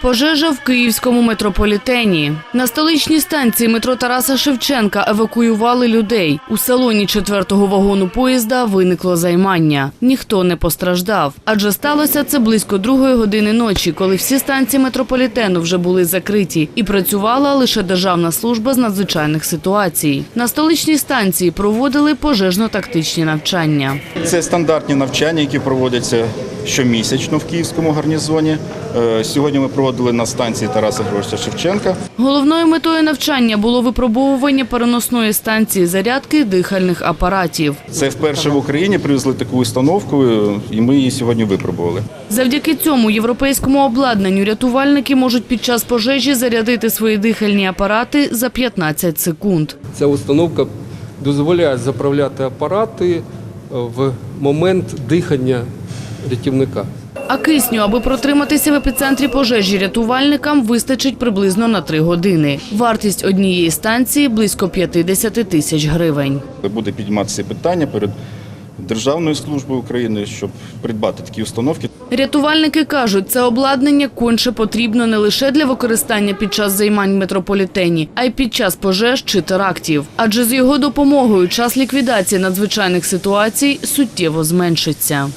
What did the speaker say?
Пожежа в київському метрополітені. На столичній станції метро Тараса Шевченка евакуювали людей. У салоні четвертого вагону поїзда виникло займання. Ніхто не постраждав. Адже сталося це близько другої години ночі, коли всі станції метрополітену вже були закриті і працювала лише Державна служба з надзвичайних ситуацій. На столичній станції проводили пожежно-тактичні навчання. Це стандартні навчання, які проводяться щомісячно в київському гарнізоні. Е, Сьогодні ми проводили на станції Тараса Григоровича Шевченка. Головною метою навчання було випробовування переносної станції зарядки дихальних апаратів. Це вперше в Україні привезли таку установку, е, і ми її сьогодні випробували. Завдяки цьому європейському обладнанню рятувальники можуть під час пожежі зарядити свої дихальні апарати за 15 секунд. Ця установка дозволяє заправляти апарати е, в момент дихання рятівника. А кисню, аби протриматися в епіцентрі пожежі, рятувальникам вистачить приблизно на 3 години. Вартість однієї станції – близько 50 тисяч гривень. Буде підніматися питання перед Державною службою України, щоб придбати такі установки. Рятувальники кажуть, це обладнання конче потрібно не лише для використання під час займань в метрополітені, а й під час пожеж чи терактів. Адже з його допомогою час ліквідації надзвичайних ситуацій суттєво зменшиться.